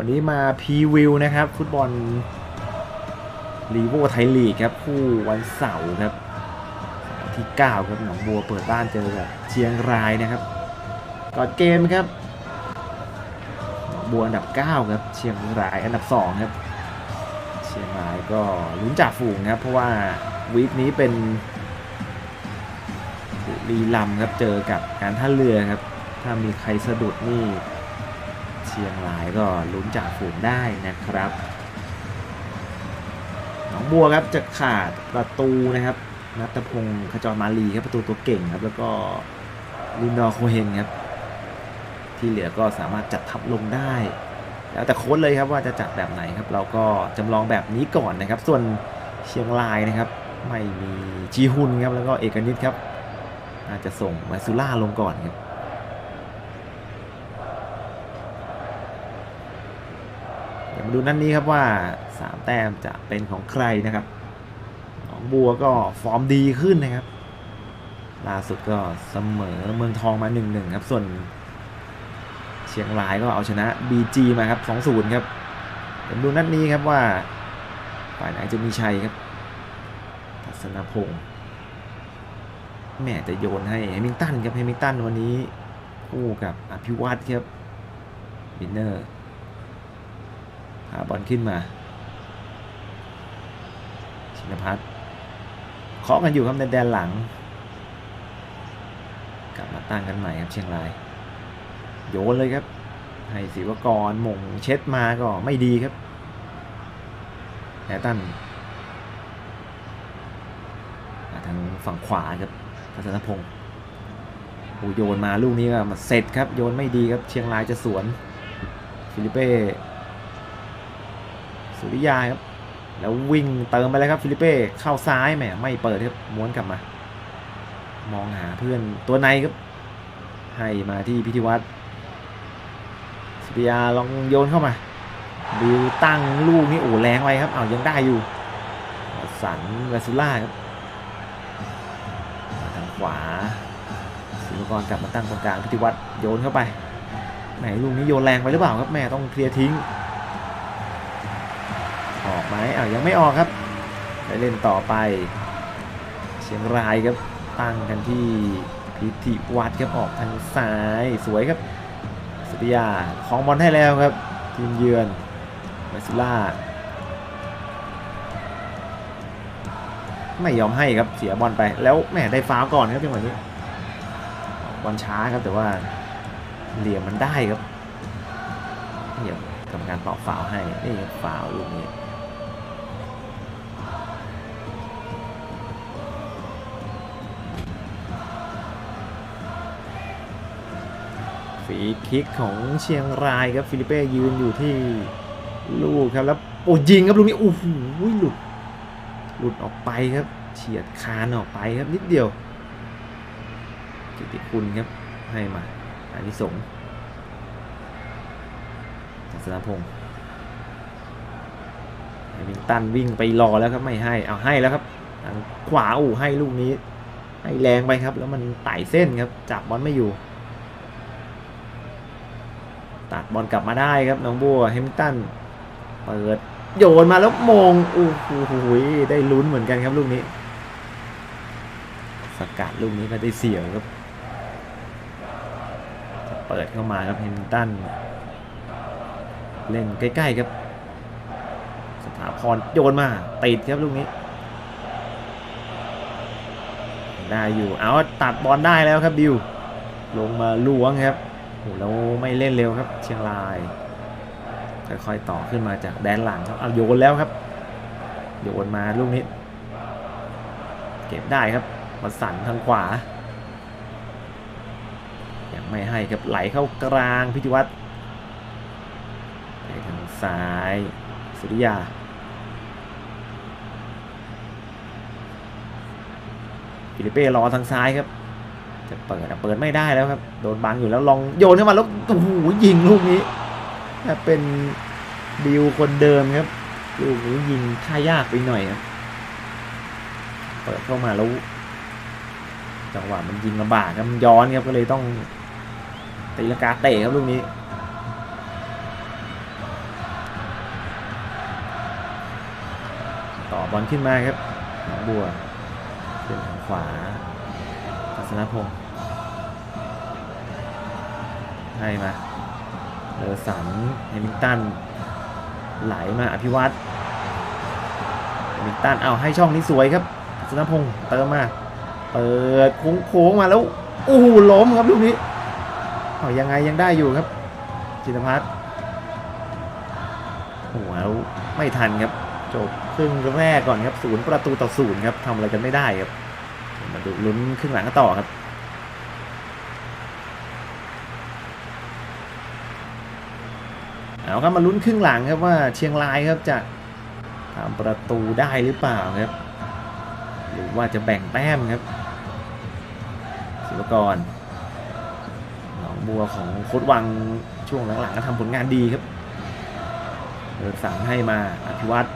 วันนี้มาพรีวิวนะครับ ฟุตบอลลีโวไทยลีกครับ คู่วันเสาร์ครับ ที่ 9 ครับหนองบัวเปิดบ้านเจอกับเชียงรายนะครับก่อนเกมครับหนองบัวอันดับ 9 ครับ เชียงรายอันดับ 2 ครับ เชียงรายก็ลุ้นจ่าฝูงครับ เพราะว่าวีคนี้เป็นบุรีรัมครับเจอกับการท่าเรือครับ ถ้ามีใครสะดุดนี่ ชียงรายก็ลุ้นจ่าฝูงได้นะครับ หนองบัวครับจะขาดประตูนะครับนัตพงศ์ขจรมาลีครับประตูตัวเก่งครับ แล้วก็ลินดอร์โคเฮนครับ ที่เหลือก็สามารถจัดทับลงได้ แล้วแต่โค้ชเลยครับว่าจะจัดแบบไหนครับ เราก็จำลองแบบนี้ก่อนนะครับ ส่วนเชียงรายนะครับ ไม่มีจีฮุนครับแล้วก็เอกนิตครับอาจจะส่งมาซูล่าลงก่อนครับ เดี๋ยว มาดูนั่นนี้ครับว่า 3 แต้มจะเป็นของใครนะครับหนองบัวก็ฟอร์มดีขึ้นนะครับ ล่าสุดก็เสมอเมืองทองมา1-1ครับ ส่วน เชียงรายก็เอาชนะ BG มาครับ2-0ครับเดี๋ยวมดูนัดนี้ครับว่าฝ่ายไหนจะมีชัยครับทัศนพงศ์แม่จะโยนให้เฮมิงตันครับเฮมิงตันวันนี้คู่กับอภิวัตครับวินเนอร์ หาบอลขึ้นมา ชินพัฒน์เคาะกันอยู่ครับในแดนหลัง กลับมาตั้งกันใหม่ครับเชียงราย โยนเลยครับ ให้ศิวกรหมงเช็ดมาก็ไม่ดีครับแฮตันมาทางฝั่งขวาครับพัฒนพงศ์โอ้โยนมาลูกนี้ก็มาเสร็จครับ โยนไม่ดีครับ เชียงรายจะสวน ฟิลิเป้ สุริยาครับ แล้ววิ่งเติมไปเลยครับฟิลิเป้เข้าซ้ายแหมไม่เปิดครับม้วนกลับมา มองหาเพื่อนตัวในครับ ให้มาที่พิธีวัตรสุริยาลองโยนเข้ามาบิวตั้งลูกนี้โอ้แรงไปครับเอายังได้อยู่สันเวาซูล่าครับาทางขวาศิลปกรกลับมาตั้งตรงกลางพิธีวัตรโยนเข้าไปแหมลูกนี้โยนแรงไปหรือเปล่าครับแม่ต้องเคลียร์ทิ้ง ไหมอ้าวยังไม่ออกครับไปเล่นต่อไป เชียงรายครับตั้งกันที่พิธีวัดครับออกทางซ้ายสวยครับสุริยาของบอลให้แล้วครับ ทีมเยือนมาซิล่าไม่ยอมให้ครับเสียบอลไปแล้วแหมได้ฟาวก่อนครับจังหวะนี้บอลช้าครับแต่ว่าเหลี่ยมมันได้ครับเหลี่ยมกรรมการเป่าฟาวให้นี่ครับฟาวลูกนี้ รีคิกของเชียงรายครับฟิลิเป้ยืนอยู่ที่ลูกครับแล้วโอ้ยิงครับลูกนี้โอ้โหหลุด หลุดออกไปครับ เฉียดคานออกไปครับนิดเดียวกิติคุณครับให้มาอันนี้สงส์ทัศนพงศ์แฮมิงตันวิ่งไปรอแล้วครับไม่ให้เอาให้แล้วครับทางขวาอู่ให้ลูกนี้ให้แรงไปครับ แล้วมันไต่เส้นครับจับบอลไม่อยู่ ตัดบอลกลับมาได้ครับน้องบัวเฮมิตันเปิดโยนมาแล้วมงโอ้โหได้ลุ้นเหมือนกันครับลูกนี้ สกัดลูกนี้ก็ได้เสียวครับเปิดเข้ามาครับเฮมิตันเล่นใกล้ๆครับ สถาพรโยนมาติดครับลูกนี้ ได้อยู่เอาตัดบอลได้แล้วครับบิวลงมาล้วงครับ โอ้โหแล้วไม่เล่นเร็วครับ เชียงราย ค่อยๆต่อขึ้นมาจากแดนหลังครับเอาโยนแล้วครับ โยนมาลูกนี้ เก็บได้ครับมาสั่นทางขวา ยังไม่ให้ครับไหลเข้ากลางพิธิวัตรไปทางซ้าย สุริยาฟิลิเป้รอทางซ้ายครับ จะเปิดเปิดไม่ได้แล้วครับ โดนบังอยู่แล้วลองโยนขึ้นมาแล้วโอ้โหยิงลูกนี้ถ้าเป็นบิวคนเดิมครับลูกนี้ยิงค่ายากไปหน่อยครับเปิดเข้ามาแล้วจังหวะมันยิงลำบากครับมันย้อนครับก็เลยต้องตีลากาเตะครับลูกนี้ต่อบอลขึ้นมาครับบัวเป็นขวา ทัศนพงศ์ให้มาเลอสันเฮมิงตัน ไหลมาอภิวัตเฮมิงตันเอาให้ช่องนี้สวยครับทัศนพงศ์เติมมา เปิดโค้งๆมาแล้วโอ้โหล้มครับลูกนี้เอายังไงยังได้อยู่ครับ จิตรพัฒน์โอ้โหแล้วไม่ทันครับ จบครึ่งแรกก่อนครับศูนย์ประตูต่อศูนย์ครับทำอะไรกันไม่ได้ครับ มาดูลุ้นครึ่งหลังกันต่อครับเอาครับมาลุ้นครึ่งหลังครับว่าเชียงรายครับจะทำประตูได้หรือเปล่าครับ หรือว่าจะแบ่งแต้มครับศิวกรหนองบัวของโคดวังช่วงหลังๆก็ทำผลงานดีครับเดินสั่งให้มาอภิวัตร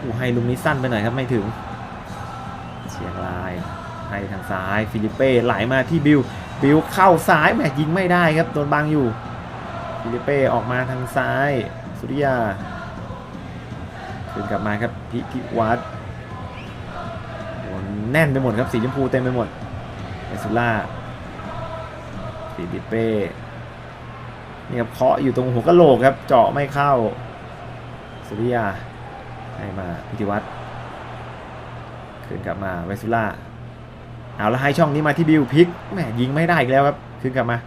อู้ให้ลุงนี้สั้นไปหน่อยครับไม่ถึง เชียงรายให้ทางซ้ายฟิลิปเป้ไหลมาที่บิวบิวเข้าซ้ายแหมยิงไม่ได้ครับโดนบังอยู่ฟิลิปเป้ออกมาทางซ้าย สุริยาคืนกลับมาครับพิพิวัตรแน่นไปหมดครับสีชมพูเต็มไปหมดเอสุล่าฟิลิปเป้นี่ครับเคาะอยู่ตรงหัวกะโหลกครับ เจาะไม่เข้า สุริยาให้มาพิธิวัตร คืนกลับมาเวสุล่าเอาแล้วให้ช่องนี้มาที่บิวพิกแหมยิงไม่ได้อีกแล้วครับคืนกลับมา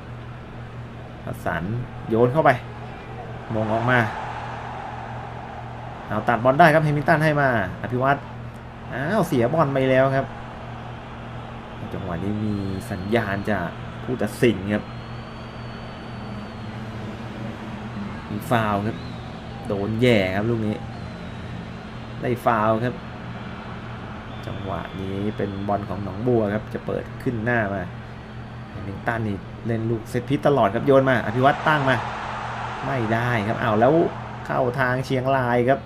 ประสานโยนเข้าไปมงออกมาเอาตัดบอลได้ครับเฮมิลตันให้มา อภิวัตรอ้าวเสียบอลไปแล้วครับจังหวะนี้มีสัญญาณจากผู้ตัดสินครับมีฟาวล์ครับ โดนแย่ครับลูกนี้ ได้ฟาวล์ครับ วะนี้เป็นบอลของหนองบัวครับ จะเปิดขึ้นหน้ามาเฮมิงตันนี่เล่นลูกเซตพิษตลอดครับโยนมา อภิวัตตั้งมา ไม่ได้ครับเอาแล้วเข้าทางเชียงรายครับ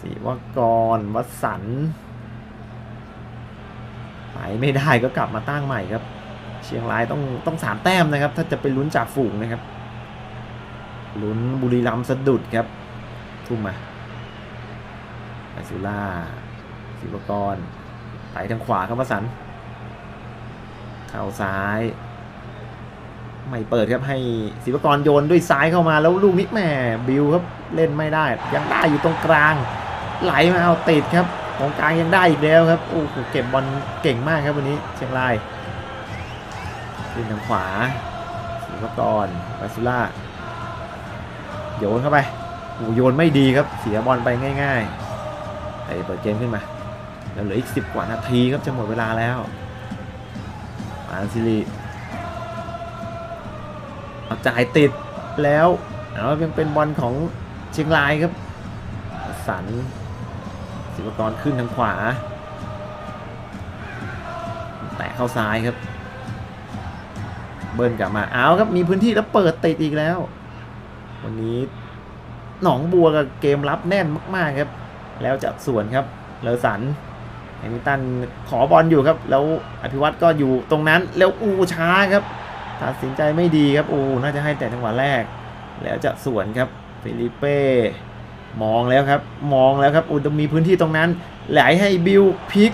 ศิวกรวัสันต์ไปไม่ได้ก็กลับมาตั้งใหม่ครับ เชียงรายต้องต้องสามแต้มนะครับ ถ้าจะไปลุ้นจากฝูงนะครับลุ้นบุรีรัมย์สะดุดครับ ทุ่มมาอซูล่าศิวกร ไปทางขวาครับวสันเข้าซ้าย ไม่เปิดครับให้ศิวกรโยนด้วยซ้ายเข้ามาแล้วลูกนี้แหมบิวครับเล่นไม่ได้ ยังได้อยู่ตรงกลาง ไหลมาเอาติดครับตรงกลางยังได้อีกแล้วครับโอ้โหเก็บบอลเก่งมากครับวันนี้เชียงรายขึ้นทางขวาศิวกรวาสุล่าโยนเข้าไปโอ้โยนไม่ดีครับเสียบอลไปง่ายๆไปเปิดเกมขึ้นมา แล้วเหลืออีก 10 กว่านาทีครับจะหมดเวลาแล้วปานซิริเอาจ่ายติดแล้วเอายังเป็นบอลของเชียงรายครับ สันศิวกรขึ้นทางขวา แตะเข้าซ้ายครับ เบิร์นกลับมาเอาครับมีพื้นที่แล้วเปิดติดอีกแล้ว วันนี้หนองบัวกับเกมรับแน่นมาก ๆครับ แล้วจะสวนครับเลอสัน แฮมิลตันขอบอลอยู่ครับ แล้วอภิวัตรก็อยู่ตรงนั้นแล้วอูช้าครับ ตัดสินใจไม่ดีครับอูน่าจะให้แต่จังหวะแรก แล้วจะสวนครับฟิลิปเป้มองแล้วครับ มองแล้วครับอูต้องมีพื้นที่ตรงนั้นไหลให้บิวพลิก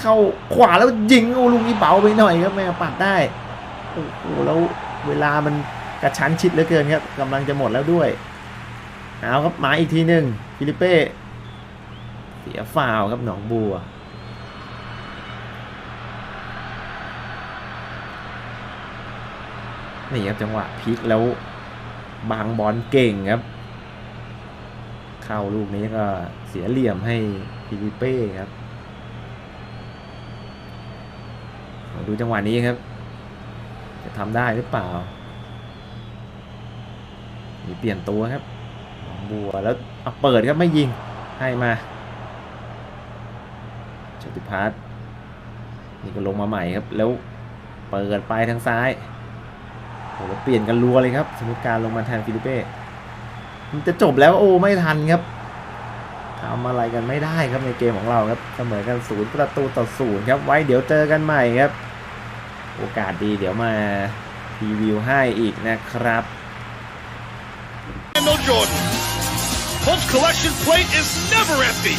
เข้าขวาแล้วยิงอูลุงนี้เบาไปหน่อยครับแม่ปัดได้โอ้โหแล้วเวลามันกระชั้นชิดเหลือเกินครับกำลังจะหมดแล้วด้วยเอาครับมาอีกทีหนึ่งฟิลิปเป้เสียฟาวครับหนองบัว นี่ครับจังหวะพลิกแล้วบางบอลเก่งครับ เข้าลูกนี้ก็เสียเหลี่ยมให้ฟิลิเป้ครับดูจังหวะนี้ครับ จะทำได้หรือเปล่า มีเปลี่ยนตัวครับบัวแล้วเอาเปิดครับไม่ยิงให้มาจติพัฒน์นี่ก็ลงมาใหม่ครับ แล้วเปิดไปทางซ้าย หแล้วเปลี่ยนกันรัวเลยครับ สมุทการลงมาแทนฟิลิเป้มันจะจบแล้วโอ้ไม่ทันครับทำอะไรกันไม่ได้ครับในเกมของเราครับเสมอกันศูนย์ประตูต่อศูนย์ครับไว้เดี๋ยวเจอกันใหม่ครับ โอกาสดีเดี๋ยวมารีวิวให้อีกนะครับ Jordan. Collection plate is never empty.